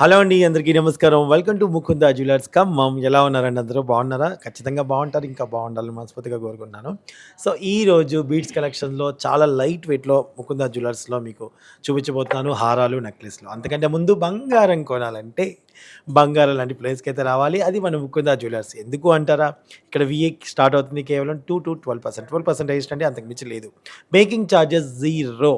Hello అండి అందరికీ నమస్కారం. Welcome to Mukunda jewellers Khammam ఎలా ఉన్నారండి అందరూ? బాగున్నారా? ఖచ్చితంగా బాగుంటారు ఇంకా బాగుండాలని మనస్ఫూర్తిగా కోరుకుంటున్నాను. సో ఈ రోజు బీడ్స్ కలెక్షన్లో చాలా లైట్ వెయిట్లో ముకుందా జ్యువెలర్స్లో మీకు చూపించబోతున్నాను హారాలు నెక్లెస్లు అంతకంటే ముందు బంగారం కొనాలంటే బంగారం లాంటి ప్లేస్కి అయితే రావాలి. అది మన ముకుందా జ్యువెలర్స్ ఎందుకు అంటారా? ఇక్కడ విఏ స్టార్ట్ అవుతుంది కేవలం two to twelve percent twelve percentage అంటే అంతకు మించి లేదు. Making charges zero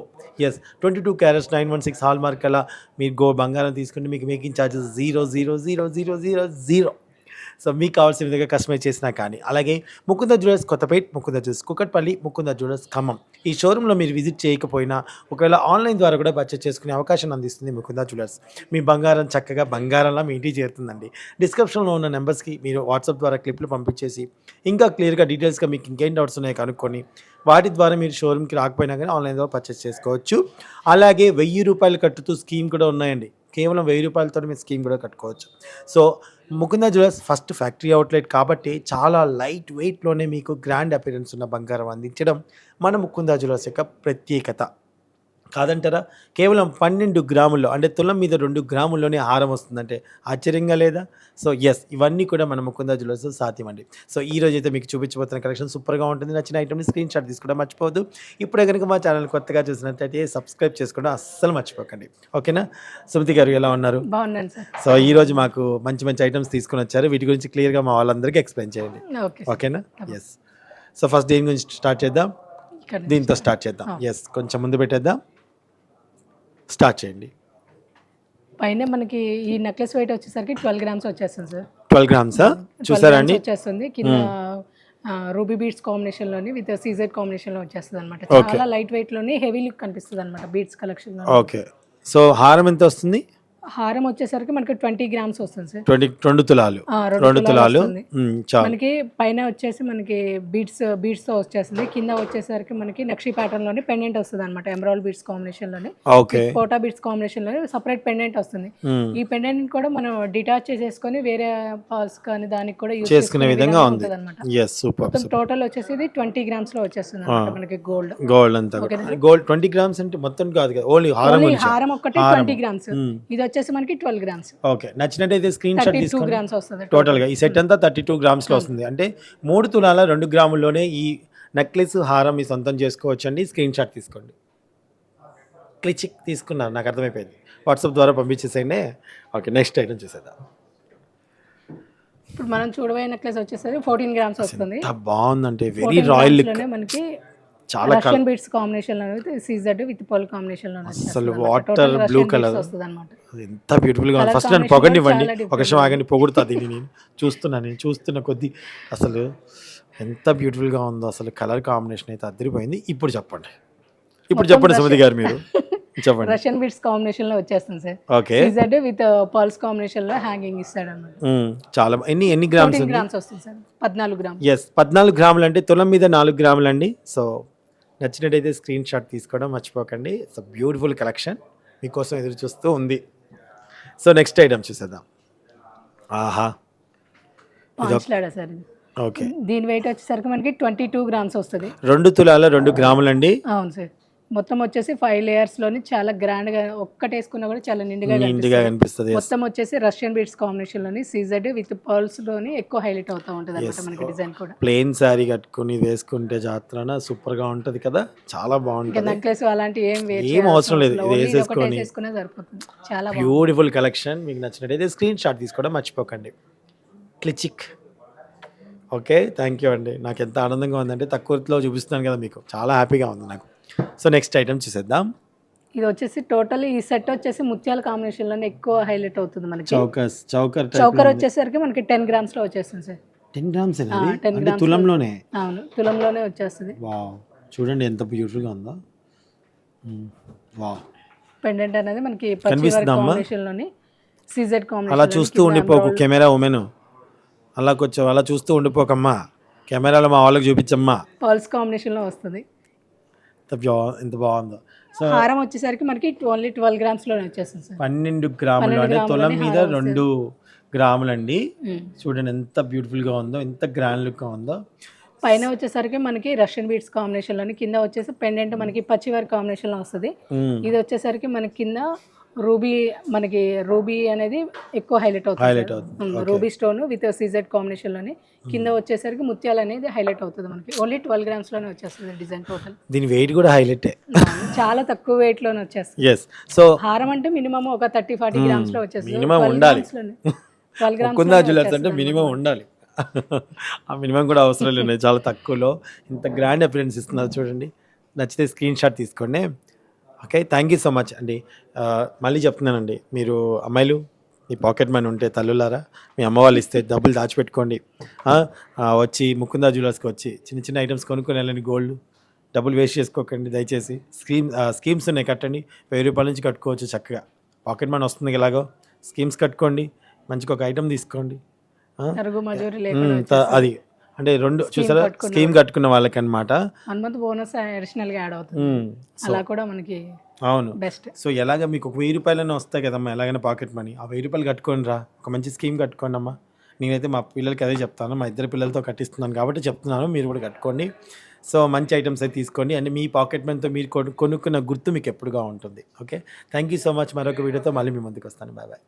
yes twenty two carats nine one six hallmark అలా మీరు గో బంగారం తీసుకుంటే మీకు making charges zero zero zero zero zero zero so మీకు కావాల్సిన విధంగా కస్టమైజ్ చేసినా కానీ. అలాగే Mukunda jewellers Kothapet Mukunda jewellers Kukatpally Mukunda jewellers Khammam. ఈ షోరూంలో మీరు విజిట్ చేయకపోయినా ఒకవేళ ఆన్లైన్ ద్వారా కూడా పర్చేస్ చేసుకునే అవకాశం అందిస్తుంది ముకుంద జ్యువెలర్స్ మీ బంగారం చక్కగా బంగారంలా మీ ఇంటికి చేరుతుందండి. డిస్క్రిప్షన్లో ఉన్న నెంబర్స్కి మీరు వాట్సాప్ ద్వారా క్లిప్లు పంపించేసి ఇంకా క్లియర్గా డీటెయిల్స్గా మీకు ఇంకేం డౌట్స్ ఉన్నాయో కనుక్కొని వాటి ద్వారా మీరు షోరూమ్కి రాకపోయినా కానీ ఆన్లైన్ ద్వారా పర్చేస్ చేసుకోవచ్చు. అలాగే వెయ్యి రూపాయలు కట్టుతూ స్కీమ్ కూడా ఉన్నాయండి. కేవలం వెయ్యి రూపాయలతో మీరు స్కీమ్ కూడా కట్టుకోవచ్చు. So Mukunda jewellers first factory outlet కాబట్టి చాలా లైట్ వెయిట్లోనే మీకు గ్రాండ్ అపిరెన్స్ ఉన్న బంగారం అందించడం మన ముకుంద జ్యువెలర్స్ యొక్క ప్రత్యేకత. కాదంటారా? కేవలం పన్నెండు గ్రాముల్లో అంటే తులం మీద రెండు గ్రాముల్లోనే హారం వస్తుందంటే ఆశ్చర్యంగా లేదా? సో ఎస్ ఇవన్నీ కూడా మన ముకుంద జ్యువెలర్స్ సాధ్యమండి. సో ఈ రోజు అయితే మీకు చూపించబోతున్న కలెక్షన్ సూపర్గా ఉంటుంది. నచ్చిన ఐటమ్ని స్క్రీన్ షాట్ తీసుకోవడం మర్చిపోవద్దు. ఇప్పుడే కనుక మా ఛానల్ కొత్తగా చూసినట్లయితే సబ్స్క్రైబ్ చేసుకోవడం అస్సలు మర్చిపోకండి. ఓకేనా? సుమతి గారు ఎలా ఉన్నారు? బాగున్నాను సార్. సో ఈ రోజు మాకు మంచి మంచి ఐటమ్స్ తీసుకొని వచ్చారు. వీటి గురించి క్లియర్గా మా వాళ్ళందరికీ ఎక్స్ప్లెయిన్ చేయండి. ఓకే ఓకేనా? ఎస్ సో ఫస్ట్ దేని గురించి స్టార్ట్ చేద్దాం? దీంతో స్టార్ట్ చేద్దాం. ఎస్ కొంచెం ముందు పెట్టేద్దాం. స్టార్ట్ చేయండి. పైన మనకి ఈ నెక్లెస్ వెయిట్ వచ్చేసరికి ట్వెల్వ్ గ్రామ్స్ వచ్చేస్తుంది సార్. ట్వెల్వ్ గ్రామ్సా? 12 చూసారా grams అండి? వచ్చేస్తుంది. కింద రూబీ బీడ్స్ కాంబినేషన్లోని విత్ సీజెడ్ కాంబినేషన్లో వచ్చేస్తుంది అనమాట. చాలా లైట్ వెయిట్లోని హెవీ లుక్ కనిపిస్తుంది అనమాట బీడ్స్ కలెక్షన్లో ఓకే. సో హారం ఎంత వస్తుంది? హారం వచ్చేసరికి మనకి ట్వంటీ గ్రామ్స్ వస్తుంది సార్. ట్వంటీ రెండు తులాలు. రెండు తులాలు మనకి పైన వచ్చేసి మనకి బీడ్స్ బీడ్స్తో వచ్చేస్తుంది. కింద వచ్చేసరికి మనకి నక్షి ప్యాటర్న్లోని పెండెంట్ వస్తుంది అనమాట ఎమరాల్ బీడ్స్ కాంబినేషన్లోని. కోటా బీడ్స్ కాంబినేషన్లో సపరేట్ పెండెంట్ వస్తుంది. ఈ పెండెంట్ కూడా మనం డిటాచ్ చేసేసుకొని వేరే పాల్స్ కానీ దానికి కూడా యూస్ చేసుకునే విధంగా ఉంది. అనమాట టోటల్ వచ్చేసి ఇది ట్వంటీ గ్రామ్స్లో వచ్చేస్తుంది మనకి గోల్డ్ గోల్డ్ అంతా గోల్డ్ ట్వంటీ గ్రామ్స్ అంటే మొత్తం కాదు ఓన్లీ హారం హారం ఒక్కటి. ట్వంటీ గ్రామ్స్ ఇది వచ్చేసి మనకి ట్వెల్వ్ గ్రామ్స్. ఓకే నచ్చినట్టయితే స్క్రీన్ షాట్ టూ గ్రామ్స్ వస్తుంది టోటల్గా. ఈ సెట్ అంతా థర్టీ టూ గ్రామ్స్లో వస్తుంది. అంటే మూడు తులాల రెండు గ్రాముల్లోనే ఈ నెక్లెస్ హారం మీ సొంతం చేసుకోవచ్చు అండి స్క్రీన్ షాట్ తీసుకోండి క్లిచిక్ తీసుకున్నారు నాకు అర్థమైపోయింది. వాట్సాప్ ద్వారా పంపించేసేయండి. ఓకే నెక్స్ట్ ఐటమ్ చూసేద్దాం. ఇప్పుడు మనం చూడబోయే నెక్లెస్ వచ్చేసరికి ఫోర్టీన్ గ్రామ్స్ వస్తుంది. బాగుందంటే వెరీ 14 రాయల్ మనకి చాలా రష్యన్ బీడ్స్ కాంబినేషన్లో సీజెడ్ విత్ పల్ కాంబినేషన్లో అసలు colour. వస్తుంది అనమాట ఎంత బ్యూటిఫుల్గా ఫస్ట్ నన్ను పొగనివ్వండి ఒక నిమిషం ఆగండి పొగుడుతా దీన్ని నేను. చూస్తున్నా నేను చూస్తున్న కొద్దీ అసలు ఎంత beautiful గా ఉందో అసలు కలర్ కాంబినేషన్ అయితే అదిరిపోయింది. ఇప్పుడు చెప్పండి. ఇప్పుడు చెప్పండి సుమతి గారు మీరు. చెప్పండి. రష్యన్ బీడ్స్ కాంబినేషన్లో వచ్చేస్తుంది sir. Okay. CZ with pearls కాంబినేషన్లో హ్యాంగింగ్ ఇస్తాడు అనమాట మ్మ్. చాలా ఎన్ని ఎన్ని గ్రామ్స్ గ్రామ్స్ వస్తుంది సార్. పద్నాలుగు గ్రామ్స్. ఎస్ పద్నాలుగు గ్రాములు అంటే తులం మీద నాలుగు గ్రాములు అండి. సో నచ్చినట్టయితే స్క్రీన్ షాట్ తీసుకోవడం మర్చిపోకండి. ఇట్స్ బ్యూటిఫుల్ కలెక్షన్ మీకోసం ఎదురు చూస్తూ ఉంది. సో నెక్స్ట్ ఐటమ్ చూసేద్దాం. ఆహా. ఓకే దీని వెయిట్ వచ్చేసరికి మనకి ట్వంటీ టూ గ్రామ్స్ వస్తుంది. రెండు తులాల రెండు గ్రాములు అండి అవును సార్ మొత్తం వచ్చేసి ఫైవ్ లేయర్స్లోని చాలా గ్రాండ్గా ఒక్కటి వేసుకున్నా కూడా చాలా నిండుగా ఇంటిగా కనిపిస్తుంది. మొత్తం వచ్చేసి రష్యన్ బీడ్స్ కాంబినేషన్లోని సీజెడ్ విత్ పర్ల్స్లోని ఎక్కువ హైలైట్ అవుతా ఉంటుంది అనమాట మనకి డిజైన్ కూడా. ప్లెయిన్ శారీ కట్టుకుని వేసుకుంటే జాత్రన సూపర్గా ఉంటది కదా చాలా బాగుంటది. నెక్లెస్ అలాంటి ఏం ఏం అవసరం లేదు. ఇది వేసేసుకొని. సరిపోతుంది. చాలా బ్యూటిఫుల్ కలెక్షన్ మీకు నచ్చినట్టయితే స్క్రీన్ షాట్ తీసుకోవడం మర్చిపోకండి. క్లిచిక్ ఓకే థ్యాంక్ యూ అండి. నాకు ఎంత ఆనందంగా ఉందంటే తక్కువలో చూపిస్తున్నాను కదా మీకు. చాలా హ్యాపీగా ఉంది నాకు. సో నెక్స్ట్ ఐటమ్ చూసేద్దాం. ఇది వచ్చేసి టోటల్ ఈ సెట్ వచ్చేసి ముత్యాల కాంబినేషన్లోనే ఎక్కువ హైలైట్ అవుతుంది మనకి. చౌకస్ చౌకర్ చౌకర్ వచ్చేసరికి మనకి టెన్ గ్రామ్స్లో వచ్చేస్తుంది సార్. టెన్ గ్రామ్స్ ఆ, 10 అంటే. తులంలోనే? అవును తులంలోనే వచ్చేస్తుంది. వావ్ చూడండి ఎంత బ్యూటిఫుల్గా ఉందో. వావ్. పెండెంట్ అనేది మనకి? కాంబినేషన్లోని సీజెడ్ అలా కాంబినేషన్ చూస్తూ ఉండిపోకు కెమెరా ఉమెన్. అలా కొంచెం అలా చూస్తూ ఉండిపోకమ్మా. కెమెరాలో మా వాళ్ళకి చూపించమ్మా. పర్ల్స్ కాంబినేషన్లో వస్తుంది. బా- ఎంత బాగుందో. సో హారం వచ్చేసరికి మనకి ఓన్లీ ట్వెల్వ్ గ్రామ్స్లోనే వచ్చేస్తుంది సార్. పన్నెండు గ్రాములు అంటే తులం మీద రెండు గ్రాములండి. ఉమ్. చూడండి ఎంత బ్యూటిఫుల్గా ఉందో ఎంత గ్రాండ్ లుక్గా ఉందో. పైన వచ్చేసరికి మనకి రష్యన్ బీట్స్ కాంబినేషన్లోని కింద వచ్చేసి పెండెంట్ మనకి పచ్చి వర్క్ కాంబినేషన్లో వస్తుంది. ఇది వచ్చేసరికి మనకి కింద రూబీ మనకి రూబీ అనేది ఎక్కువ హైలైట్ అవుతుంది సార్. అవుతుంది. రూబీ స్టోన్ విత్ సీజెడ్ కాంబినేషన్లోని కింద వచ్చేసరికి ముత్యాలు అనేది హైలైట్ అవుతుంది మనకి. ఓన్లీ ట్వెల్వ్ గ్రామ్స్లోనే వచ్చేస్తుంది డిజైన్ టోటల్. దీని వెయిట్ కూడా హైలైటే. చాలా తక్కువ వెయిట్లోనే వచ్చేస్తుంది. ఎస్ సో హారం అంటే మినిమం ఒక థర్టీ ఫార్టీ గ్రామ్స్లో వచ్చేస్తుంది. 12 ఉండాలి. grams లోనే. 12 grams ముకుందా లోనే జ్యువెలర్స్ అంటే మినిమం ఉండాలి. ఆ మినిమం కూడా అవసరం లేదు చాలా తక్కువలో. ఇంత గ్రాండ్ అపిరెన్స్ ఇస్తున్నారు చూడండి. నచ్చితే స్క్రీన్ షాట్ తీసుకోండి. Okay thank you so much అండి మళ్ళీ చెప్తున్నానండి మీరు అమ్మాయిలు మీ పాకెట్ మనీ ఉంటే తల్లులారా మీ అమ్మ వాళ్ళు ఇస్తే డబ్బులు దాచిపెట్టుకోండి. వచ్చి ముకుందా జ్యువెలర్స్కి వచ్చి చిన్న చిన్న ఐటమ్స్ కొనుక్కొని వెళ్ళండి గోల్డ్ డబ్బులు వేస్ట్ చేసుకోకండి దయచేసి. స్కీమ్ స్కీమ్స్ ఉన్నాయి కట్టండి వెయ్యి రూపాయల నుంచి కట్టుకోవచ్చు చక్కగా. పాకెట్ మనీ వస్తుంది ఎలాగో స్కీమ్స్ కట్టుకోండి మంచిగా ఒక ఐటమ్ తీసుకోండి. అది. అంటే రెండు చూసారా? స్కీమ్ కట్టుకున్న వాళ్ళకి. అనమాట వన్ మంత్ బోనస్ అడిషనల్గా యాడ్ అవుతుంది. అలా కూడా మనకి అవును. బెస్ట్. సో ఎలాగ మీకు ఒక వెయ్యి రూపాయలైనా వస్తాయి కదమ్మా ఎలాగైనా పాకెట్ మనీ. ఆ వెయ్యి రూపాయలు కట్టుకోండి రా. ఒక మంచి స్కీమ్ కట్టుకోండి అమ్మా. నేనైతే మా పిల్లలకి అదే చెప్తాను. మా ఇద్దరు పిల్లలతో కట్టిస్తున్నాను కాబట్టి చెప్తున్నాను. మీరు కూడా కట్టుకోండి. సో మంచి ఐటమ్స్ అయితే తీసుకోండి. అండ్ మీ పాకెట్ మనీతో మీరు కొను కొనుక్కున్న గుర్తు మీకు ఎప్పుడుగా ఉంటుంది. Okay? Thank you so much. మరొక వీడియోతో మళ్ళీ మీ ముందుకు వస్తాను. Bye bye.